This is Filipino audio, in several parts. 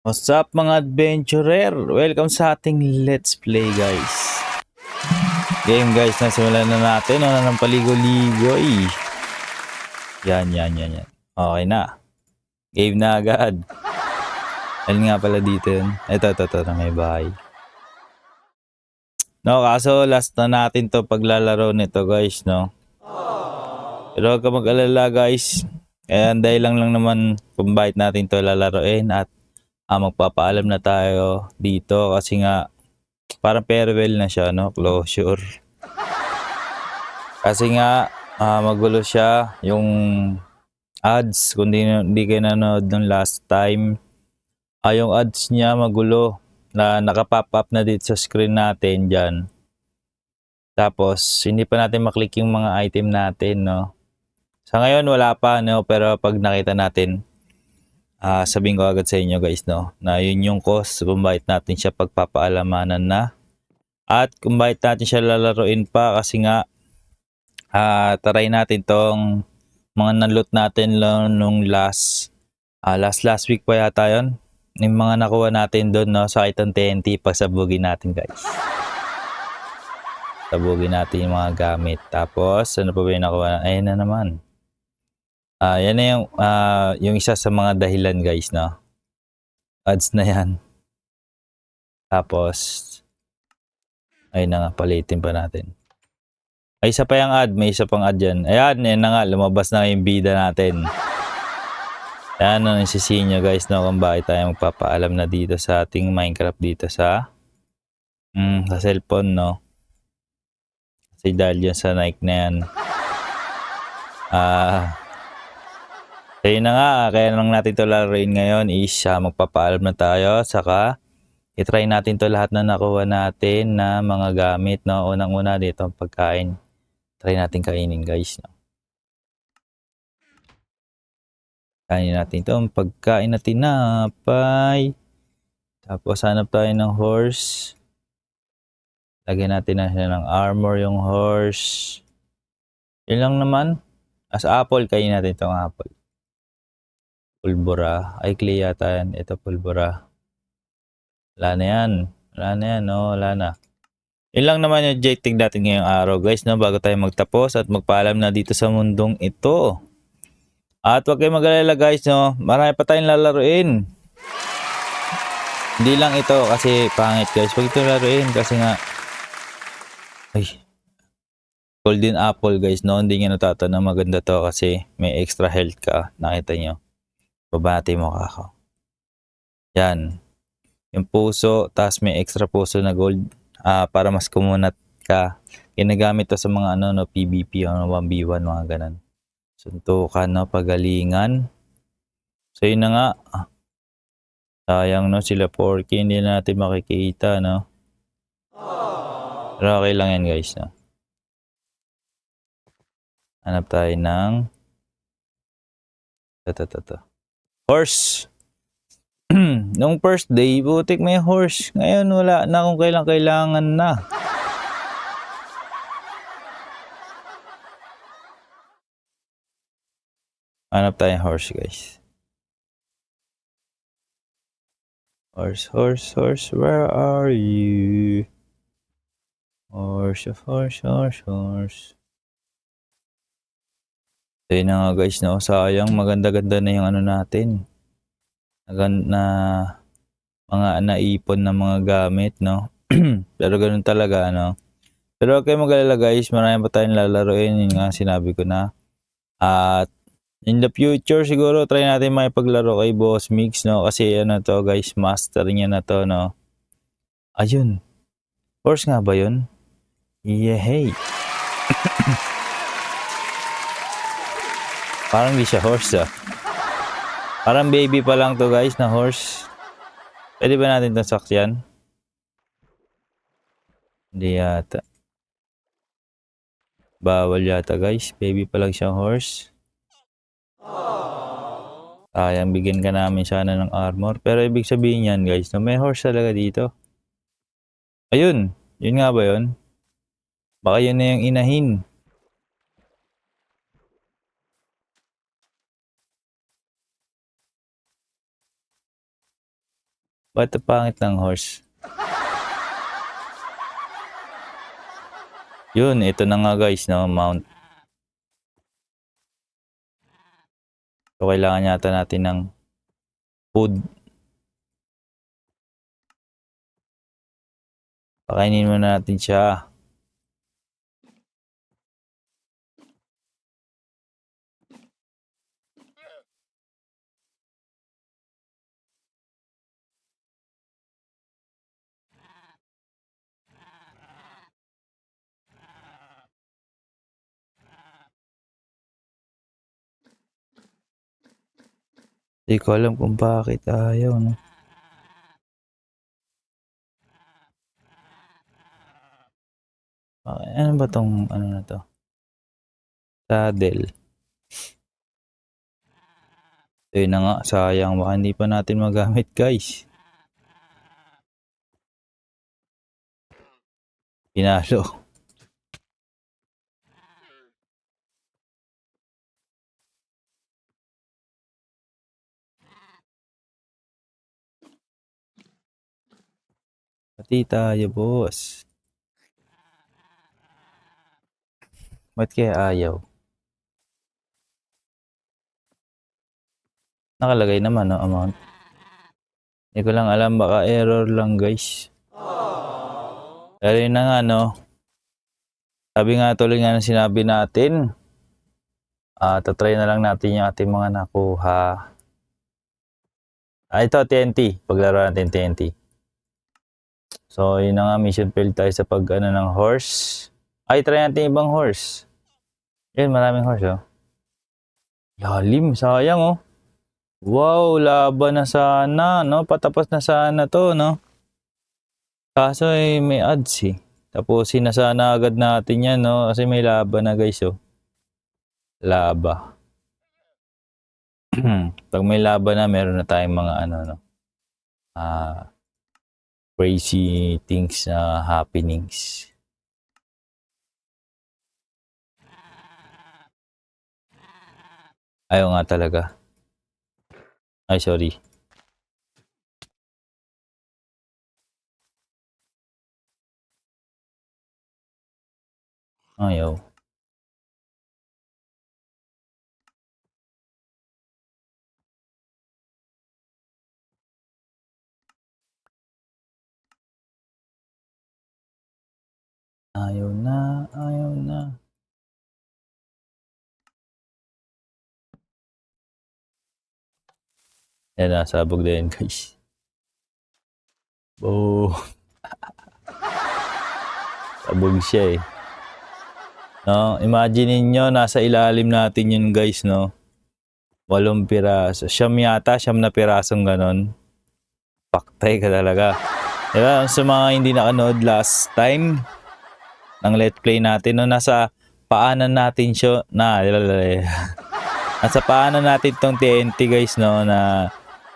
What's up mga adventurer? Welcome sa ating Let's Play guys. Game guys, nasimulan na natin. Ano ng paligo-ligo eh. Yan, yan, yan, yan. Okay na. Game na agad. Alin nga pala dito yun? Ito, ito, ito, na may bahay. No, kaso last na natin to paglalaro nito guys, no? Pero huwag ka mag-alala guys. Ayan, dahil lang lang naman kung bakit natin to lalaroin at ah, magpapaalam na tayo dito kasi nga parang farewell na siya, no? Closure. Kasi nga ah, magulo siya yung ads kung di, di kayo nanood ng last time. Ah, yung ads niya magulo na nakapop up na dito sa screen natin dyan. Tapos, hindi pa natin maklik yung mga item natin, no? Sa ngayon, wala pa, no? Pero pag nakita natin, ah sabihin ko agad sa inyo, guys, no? Na yun yung cost kung bakit natin siya pagpapaalamanan na. At kung natin siya lalaroin pa kasi nga, ah taray natin tong mga nalot natin nung last, ah last last week pa yata yun. Yung mga nakuha natin doon, no? Sa itong TNT, pasabugin natin, guys. Sabugin natin yung mga gamit. Tapos, ano pa ba yung nakuha? Ayun na naman. Ah, yan na yung ah, yung isa sa mga dahilan guys, no. Ads na 'yan. Tapos ay na nga palitin pa natin. Ay isa pa yung ad, may isa pang ad yan. Ayan, yan na nga, lumabas na yung bida natin. Ayan ang isisi nyo guys, no, kung bakit tayo magpapaalam na dito sa ating Minecraft dito sa mm, sa cellphone, no. Kasi dahil yan sa Nike na yan. Ah, So na nga, kaya lang natin to laruin ngayon is uh, magpapaalam na tayo. Saka, itry natin to lahat na nakuha natin na mga gamit. No? Unang-una dito ang pagkain. Try natin kainin guys. No? Kainin natin to. Ang pagkain na tinapay. Tapos hanap tayo ng horse. Lagyan natin na siya ng armor yung horse. Yun lang naman. As apple, kainin natin itong apple pulbura. Ay, clay yata yan. Ito, pulbura. Wala na yan. Wala na yan, no? Wala na. Yun lang naman yung jetting natin ngayong araw, guys, no? Bago tayo magtapos at magpaalam na dito sa mundong ito. At huwag kayong mag-alala, guys, no? Marami pa tayong lalaruin. Hindi lang ito kasi pangit, guys. Huwag ito laruin kasi nga ay golden apple guys no hindi nga natata na maganda to kasi may extra health ka nakita nyo babati mo ka ako. Yan. Yung puso, tapos may extra puso na gold ah para mas kumunat ka. Ginagamit to sa mga ano, no, PVP, ano, 1v1, mga ganun. Suntukan, no, pagalingan. So, yun na nga. Sayang, no, sila Porky, hindi na natin makikita, no. Pero okay lang yan, guys, no. Hanap tayo ng ito, ito, ito. Horse. Nung first day, butik may horse. Ngayon wala na kung kailang kailangan na. Hanap tayong horse, guys. Horse, horse, horse, where are you? Horse, horse, horse, horse. Ayun na nga guys, no? Sayang, maganda-ganda na yung ano natin. Nagan na mga naipon na mga gamit, no? Pero ganun talaga, no? Pero kayong mag-alala guys, marami pa tayong lalaroin, yun nga sinabi ko na. At in the future siguro try natin may paglaro kay Boss Mix, no? Kasi ano to guys, master niya na to, no? Ayun. Horse nga ba yun? Yeah. Parang di siya horse ah. Parang baby pa lang to guys na horse. Pwede ba natin itong sakyan? Hindi yata. Bawal yata guys. Baby pa lang siyang horse. Sayang bigyan ka namin sana ng armor. Pero ibig sabihin yan guys na may horse talaga dito. Ayun. Yun nga ba yun? Baka yun na yung inahin. Ba't ang pangit ng horse? Yun, ito na nga guys, no, mount. So, kailangan yata natin ng food. Pakainin muna natin siya. Hindi ko alam kung bakit ayaw, no? Okay, ano ba tong ano na to? Saddle. Ayun na nga, sayang. Baka hindi pa natin magamit, guys. Pinalo. Pati tayo, boss. Ba't kaya ayaw? Nakalagay naman, no, amount. Hindi ko lang alam, baka error lang, guys. Yun na nga, no. Sabi nga tuloy nga ng sinabi natin, ah tatry na lang natin yung ating mga nakuha. Ah, ito, TNT. Paglaro natin TNT. So, yun na nga, mission failed tayo sa pag, ano, ng horse. Ay, try natin ibang horse. Yun, maraming horse, oh. Lalim, sayang, oh. Wow, laban na sana, no? Patapos na sana to, no? Kaso, eh, may ads, eh. Tapos, sinasana agad natin yan, no? Kasi may laban na, guys, oh. Laba. Pag may laban na, meron na tayong mga, ano, no? Ah, crazy things na happenings. Ayaw nga talaga. Ay, sorry. Ayaw. Ayaw na, ayaw na. Yan na, sabog na yan, guys. Oh. sabog siya eh. No, imagine niyo nasa ilalim natin yun, guys, no. Walong piraso. Siyam yata, siyam na pirasong ganon. Paktay ka talaga. Diba, sa mga hindi nakanood last time ng let's play natin, no, nasa paanan natin siya, na, nasa paanan natin tong TNT, guys, no, na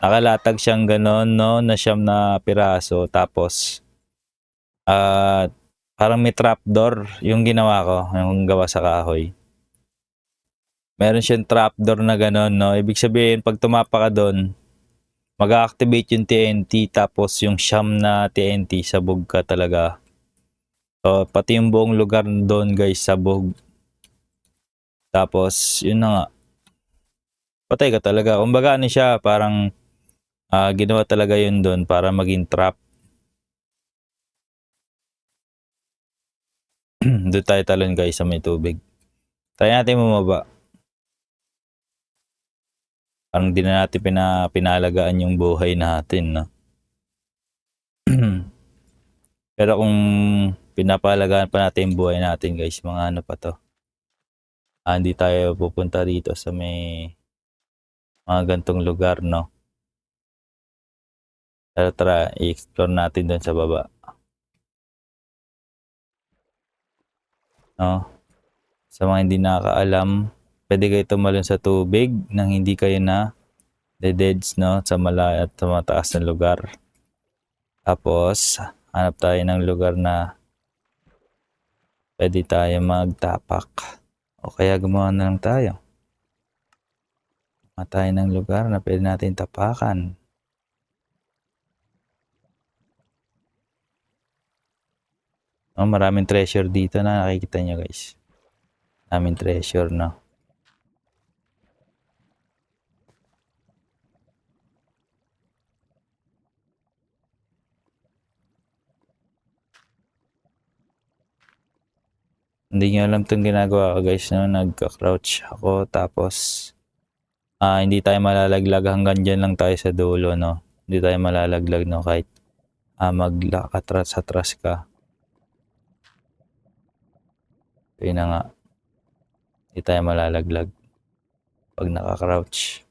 nakalatag siyang ganon, no, na siyam na piraso. Tapos, ah, parang may trapdoor yung ginawa ko, yung gawa sa kahoy. Meron siyang trapdoor na ganon, no. Ibig sabihin, pag tumapa ka doon, mag-activate yung TNT tapos yung siyam na TNT sabog ka talaga. So, pati yung buong lugar doon guys sabog. Tapos, yun na nga. Patay ka talaga. Kumbaga ano siya, parang ah, ginawa talaga yun doon para maging trap. doon tayo talon guys sa may tubig. Try natin bumaba. Parang di na natin pina, pinalagaan yung buhay natin, no? Pero kung pinapalagaan pa natin buhay natin, guys, mga ano pa to. Ah, hindi tayo pupunta dito sa may mga gantong lugar, no? Tara, tara, i-explore natin doon sa baba. No? Sa mga hindi nakakaalam, pwede kayo tumalon sa tubig nang hindi kayo na deads no sa malaya at sa mataas na lugar. Tapos, hanap tayo ng lugar na pwede tayo magtapak. O kaya gumawa na lang tayo. Gumawa tayo ng lugar na pwede natin tapakan. Oh, maraming treasure dito na nakikita nyo guys. Maraming treasure na. No? Hindi nyo alam itong ginagawa ko guys no. Nagka-crouch ako tapos ah hindi tayo malalaglag hanggang dyan lang tayo sa dulo no. Hindi tayo malalaglag no kahit ah, maglakatras-atras ka. Yun na nga. Hindi tayo malalaglag pag naka-crouch.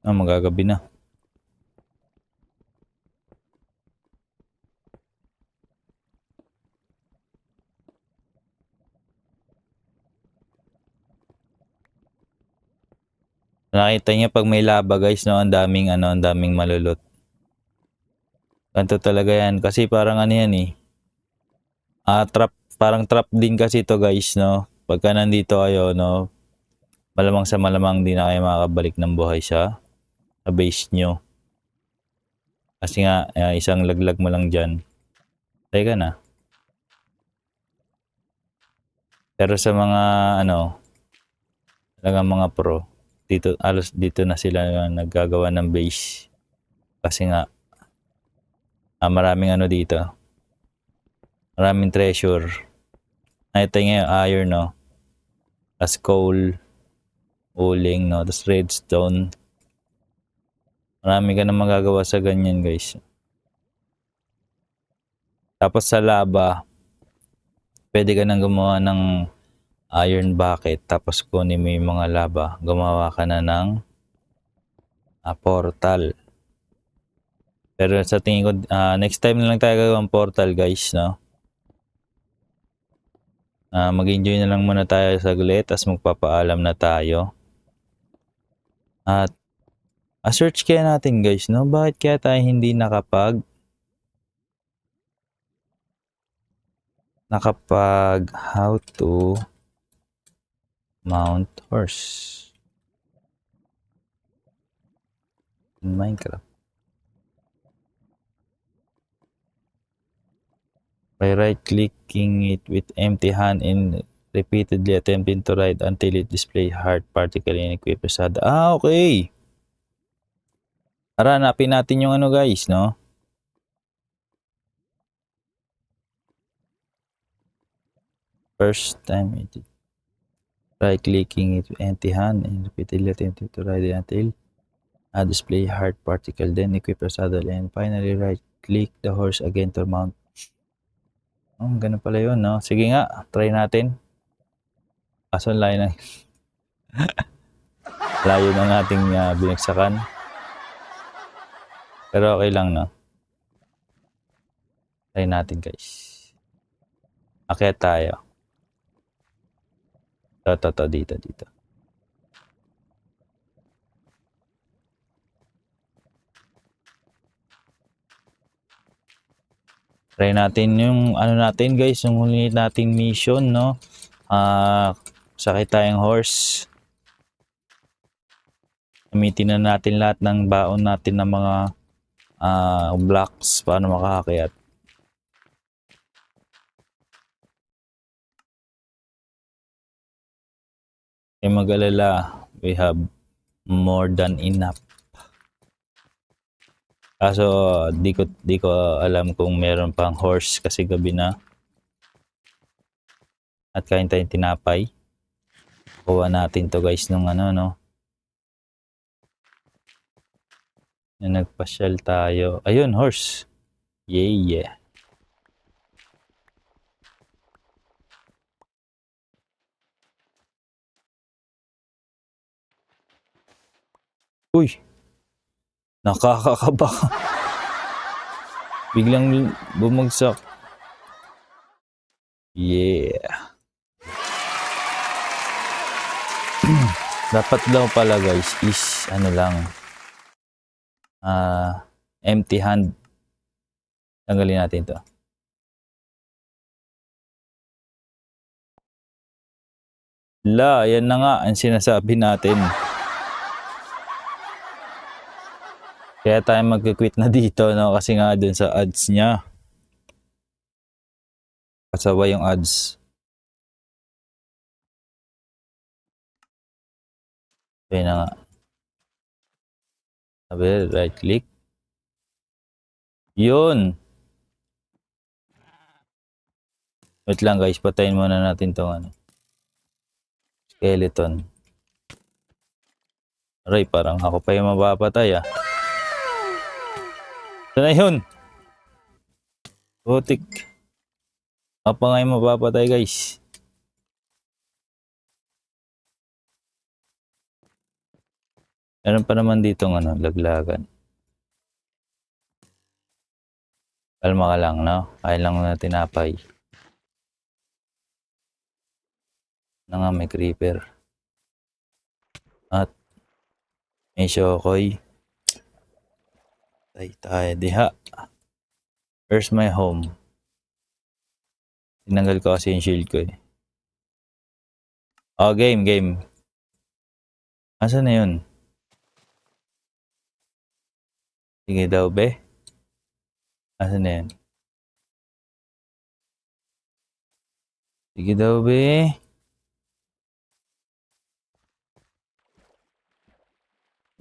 Ah, magagabi na. Nakita niya pag may laba guys, no, ang daming ano, ang daming malulot. Ganito talaga yan. Kasi parang ano yan eh. Ah, trap, parang trap din kasi to guys, no. Pagka nandito kayo, no, malamang sa malamang di na kayo makakabalik ng buhay sa, sa base nyo. Kasi nga, ah, isang laglag mo lang dyan. Teka na. Pero sa mga, ano, talagang mga pro, dito, alos dito na sila naggagawa ng base. Kasi nga, ah, maraming ano dito. Maraming treasure. Nakita yung iron, no? As coal, uling, no? Tapos redstone. Marami ka na magagawa sa ganyan, guys. Tapos sa lava, pwede ka nang gumawa ng iron bucket. Tapos kunin mo yung mga lava. Gumawa ka na ng ah, portal. Pero sa tingin ko, ah, next time na lang tayo gagawang portal, guys, no? Ah, mag-enjoy na lang muna tayo saglit tapos magpapaalam na tayo. At ah, search kaya natin guys, no? Bakit kaya tayo hindi nakapag nakapag how to mount horse in Minecraft. by right-clicking it with empty hand and repeatedly attempting to ride until it display hard particle in equip facade. Ah, okay. Tara, hanapin natin yung ano guys, no? First time it right-clicking it with empty hand and repeatedly attempting to ride it until uh, display hard particle then equip a saddle and finally right-click the horse again to mount Oh, ganun pala yun, no? Sige nga, try natin. Kaso layo na. layo ng ating uh, binagsakan. Pero okay lang, no? Try natin, guys. Akyat tayo. Ito, ito, ito, dito, dito. Try natin yung ano natin guys, yung huli nating mission, no? Ah, sakay tayong horse. Gamitin na natin lahat ng baon natin ng mga ah, blocks paano makakakyat. Ay mag-alala, we have more than enough. Kaso di ko di ko alam kung meron pang horse kasi gabi na. At kain tayong tinapay. Kuha natin to guys nung ano no. Na nagpasyal tayo. Ayun, horse. Yeah, yeah. Uy, Nakakakaba. Biglang bumagsak. Yeah. Dapat daw pala guys is ano lang ah empty hand. Tanggalin natin to. La, yan na nga ang sinasabi natin. Kaya tayo mag-quit na dito, no? Kasi nga dun sa ads niya. Kasabay yung ads. Okay na nga. Sabi, right click. Yun. Wait lang guys, patayin muna natin tong ano. Skeleton. Aray, parang ako pa yung mapapatay ah. Ito na yun. Putik. Ako pa nga yung mapapatay guys. Meron pa naman dito ano, laglagan. Kalma ka lang, no? Kaya lang na tinapay. Na nga, may creeper. At may shokoy. Tay tayo diha. Where's my home? Tinanggal ko kasi yung shield ko eh. Oh, game, game. Asan na yun? Sige daw, be. Asan na yan? Sige daw, be.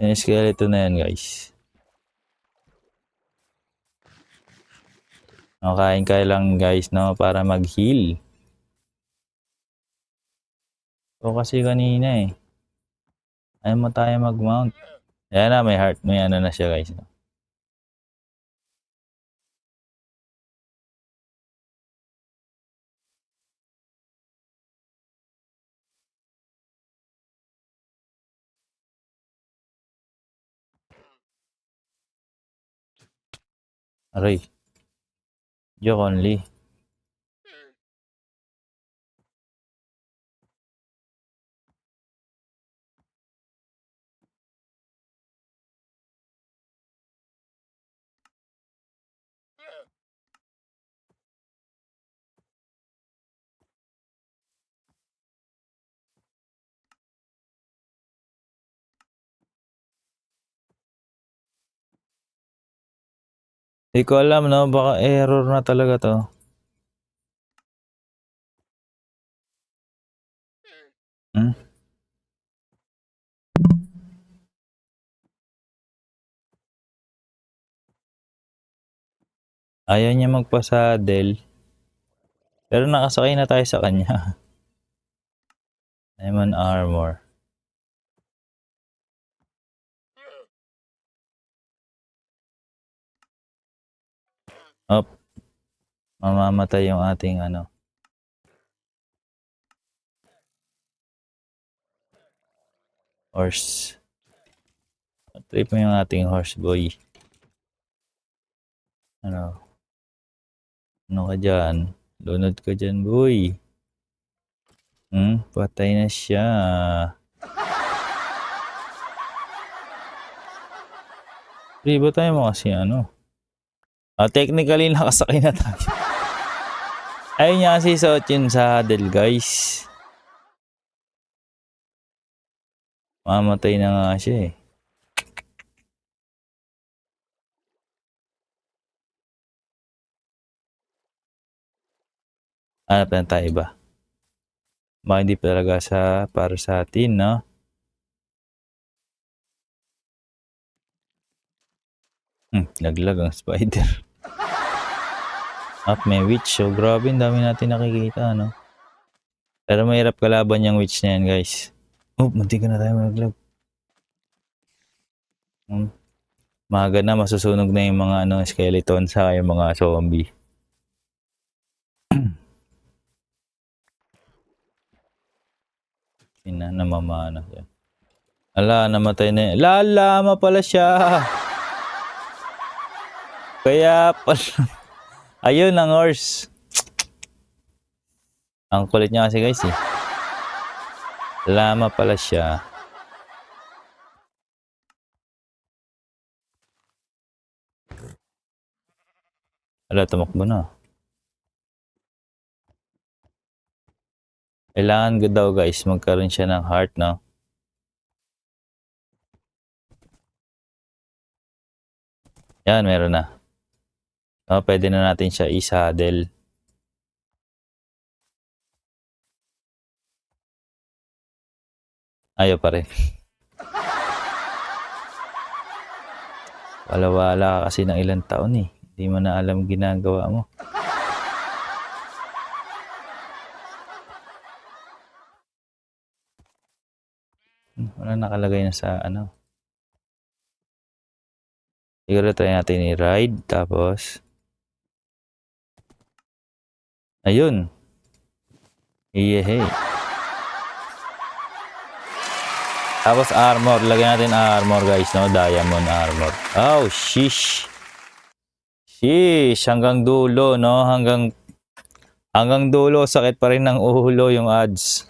Yung skeleton na yan, guys. No, kain kayo lang, guys, no, para mag-heal. O kasi kanina eh. Ayaw mo tayo mag-mount. Ayan na, may heart. May ano na siya, guys. No? Aray. Joke only. Hindi ko alam, no? Baka error na talaga to. Hmm? Ayaw niya magpasadel. Pero nakasakay na tayo sa kanya. Diamond armor. Up. Mamamatay yung ating ano. Horse. Trip mo yung ating horse boy. Ano? Ano ka dyan? Lunod ka dyan, boy. Hmm? Patay na siya. Pre, ba tayo mo kasi ano? Ah, technically, nakasakay na tayo. Ayun kasi suot yun sa huddle, guys. Mamatay na nga siya eh. Hanap na tayo iba. Baka hindi talaga sa, para sa atin, no? Hmm, naglag ang spider. Up, may witch. So, grabe, ang dami natin nakikita, no? Pero mahirap kalaban yung witch na yan, guys. Oh, munti ka na tayo malaglag. Hmm. Maga na, masusunog na yung mga ano, skeleton sa yung mga zombie. Ina, namamana siya. Ala, namatay na yun. Lalama pala siya. Kaya. Ayun ang horse. Ang kulit niya kasi guys eh. Lama pala siya. Ala, tumakbo na. Kailangan ko daw guys, magkaroon siya ng heart, no? Yan, meron na. No, pwede na natin siya i-saddle. Ayaw pa rin. Wala-wala ka kasi ng ilang taon eh. Hindi mo na alam ginagawa mo. Wala nakalagay na sa ano. Siguro try natin i-ride. Tapos. Ayun. Iyehe. Tapos armor. Lagyan natin armor guys. No? Diamond armor. Oh, shish. Shish. Hanggang dulo. No? Hanggang hanggang dulo. Sakit pa rin ng ulo yung ads.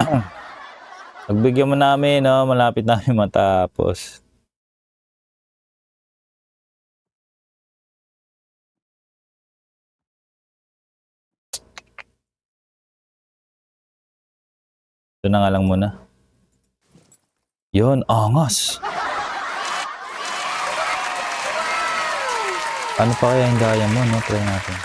Pagbigyan mo namin, no? Malapit namin matapos. Ito na nga lang muna. Yun, angas. Ano pa kaya yung gaya mo, no? Try natin.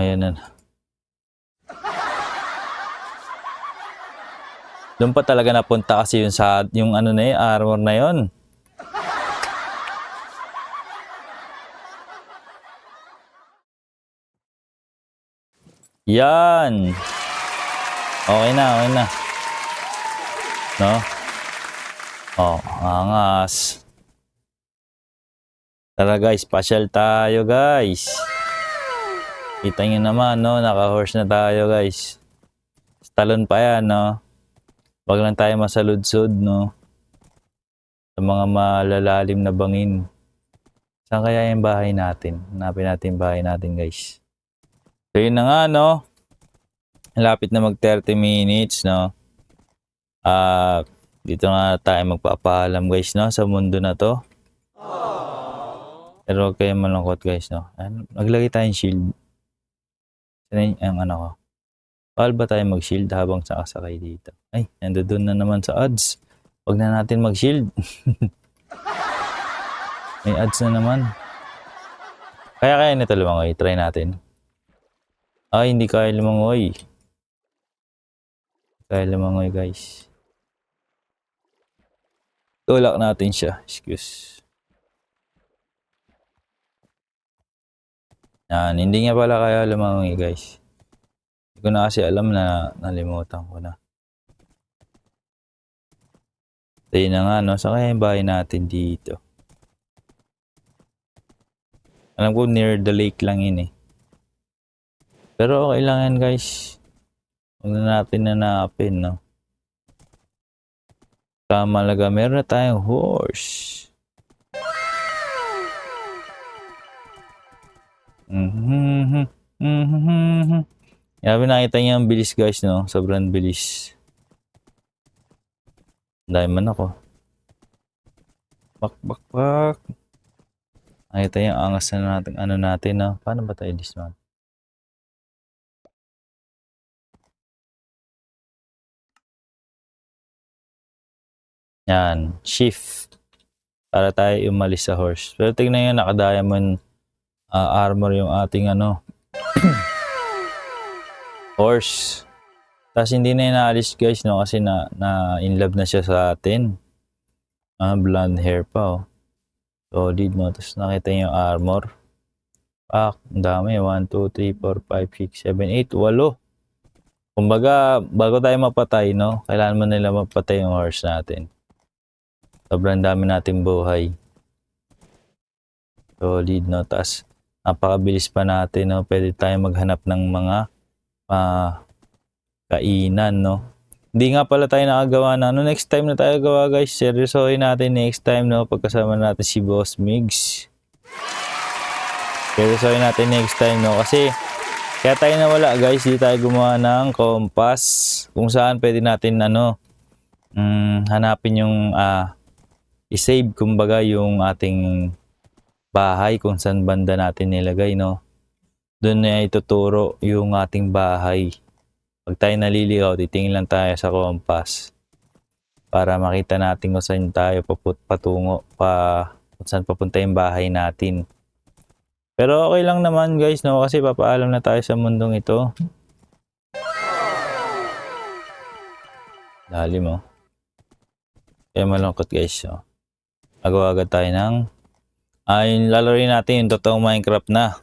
Ayan na. Doon pa talaga napunta kasi yung sa yung ano na yun, armor na yon. Yan. Okay na, okay na. No? Oh, angas. Tara guys, pasyal tayo guys. Kita nyo naman, no? Naka-horse na tayo guys. Talon pa yan, no? Wag lang tayo masaludsod, no? Sa mga malalalim na bangin. Saan kaya yung bahay natin? Hanapin natin yung bahay natin, guys. So, yun na nga, no? Lapit na mag 30 minutes, no? Ah, dito nga tayo magpapaalam, guys, no? Sa mundo na to. Pero huwag kayong malungkot, guys, no? Ano, Maglagay tayong shield. Yung ang ano ko? Bawal ba tayo mag-shield habang sakasakay dito? Ay, nandoon na naman sa ads. Huwag na natin mag-shield. May ads na naman. Kaya kaya nito lumangoy. Try natin. Ay, hindi kaya lumangoy. Kaya lumangoy, guys. Tulak natin siya. Excuse. Yan, hindi nga pala kaya lumangoy, guys. Hindi ko na kasi alam na nalimutan ko na. Tayo na nga, no? Sa kaya yung bahay natin dito? Alam ko near the lake lang yun eh. Pero okay lang yan guys. Huwag na natin nanapin, no? Kamalaga, meron na tayong horse. Mhm. Mhm. Grabe nakita niyo ang bilis guys, no? Sobrang bilis. Man ako. Bak, bak, bak. Nakita niyo ang angas na natin, ano natin, no? Paano ba tayo dismount? Yan, shift. Para tayo umalis sa horse. Pero tingnan nyo, naka-diamond ah, armor yung ating ano, horse. Tapos hindi na inaalis guys, no? Kasi na, na in love na siya sa atin. Ah, blonde hair pa, oh. Solid, no? Tapos nakita niyo yung armor. Pak, ang dami. 1, 2, 3, 4, 5, 6, 7, 8, 8. Kumbaga, bago tayo mapatay, no? Kailangan mo nila mapatay yung horse natin. Sobrang dami nating buhay. Solid, no? Tapos, napakabilis pa natin, no? Pwede tayo maghanap ng mga ah, kainan, no? Hindi nga pala tayo nakagawa na. No, next time na tayo gawa, guys. Seryosohin natin next time, no? Pagkasama natin si Boss Migs. Seryosohin natin next time, no? Kasi, kaya tayo nawala, guys. Hindi tayo gumawa ng compass. Kung saan pwede natin, ano, mm, hanapin yung, ah, i-save, kumbaga, yung ating bahay kung saan banda natin nilagay, no? doon na ituturo yung ating bahay. Pag tayo naliligaw, titingin lang tayo sa compass para makita natin kung saan tayo patungo pa kung saan papunta yung bahay natin. Pero okay lang naman guys, no? Kasi papaalam na tayo sa mundong ito. Dali mo. Kaya malungkot guys, no? Agaw agad tayo ng ay lalaroin natin yung totoong Minecraft na.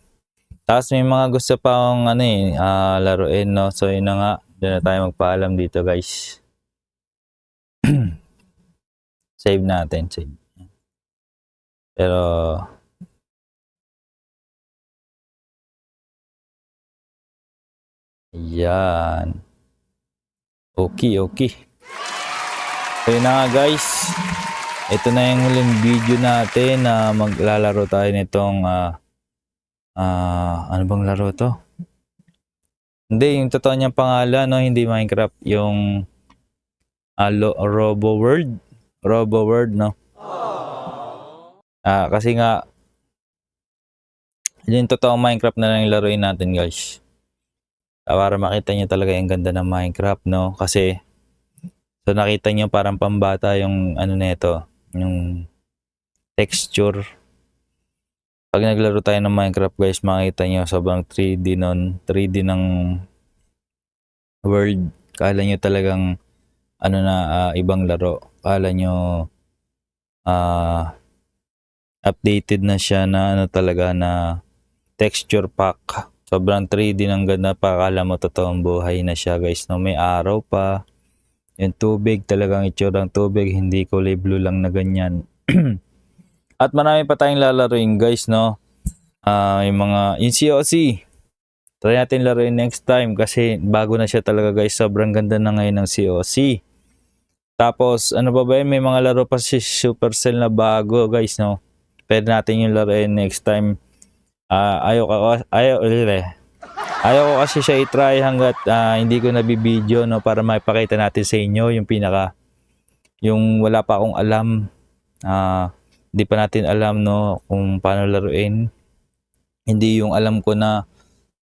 Tapos may mga gusto pa akong ano eh, ah, laruin, no? So yun na nga, doon na tayo magpaalam dito guys. save natin, save. Pero Yan. Okay, okay. So yun na nga guys. Ito na yung huling video natin na maglalaro tayo nitong ah ah, ano bang laro to? Hindi, yung totoo niyang pangalan, no? Hindi Minecraft. Yung Lo- Robo World. Robo World, no? Ah, kasi nga yung totoong Minecraft na lang laruin natin, guys. Ah, para makita niyo talaga yung ganda ng Minecraft, no? Kasi so nakita niyo parang pambata yung ano nito, yung texture. Pag naglaro tayo ng Minecraft, guys, makita niyo sobrang 3D nun, 3D ng world. Kala niyo talagang ano na ah, ibang laro. Kala niyo ah updated na siya na ano talaga na texture pack. Sobrang 3D ng ganda pa. Akala mo totoong buhay na siya guys. No? May araw pa. Yung tubig talagang itsura ng tubig. Hindi kulay blue lang na ganyan. At marami pa tayong lalaroin guys. No? Ah, yung mga yung COC. Try natin laruin next time kasi bago na siya talaga guys. Sobrang ganda na ngayon ng COC. Tapos ano ba ba yun? May mga laro pa si Supercell na bago guys. No? Pwede natin yung laruin next time. Ah, ayaw ayaw eh. Ayaw ko kasi siya i-try hanggat ah, hindi ko nabibideo no para maipakita natin sa inyo yung pinaka yung wala pa akong alam ah hindi pa natin alam no kung paano laruin. Hindi yung alam ko na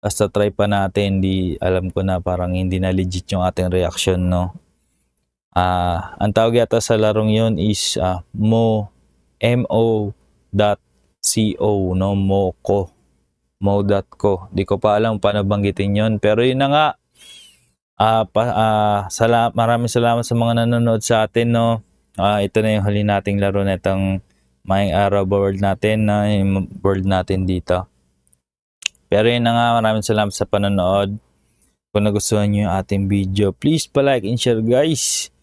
basta try pa natin, hindi alam ko na parang hindi na legit yung ating reaction no. Ah, ang tawag yata sa larong yun is ah, mo mo dot co no moko mo.co di ko pa alam paano banggitin yon pero yun na nga. Ah pa, ah, sala, maraming salamat sa mga nanonood sa atin no. Ah, ito na yung huli nating laro na itong may araw world natin na yung world natin dito. Pero yun na nga maraming salamat sa panonood. Kung nagustuhan nyo yung ating video please pa like and share guys.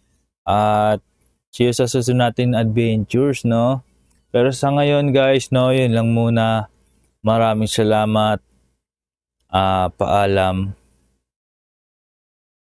At see you sa susunod natin adventures no. Pero sa ngayon guys, no, yun lang muna. Maraming salamat. Ah, paalam.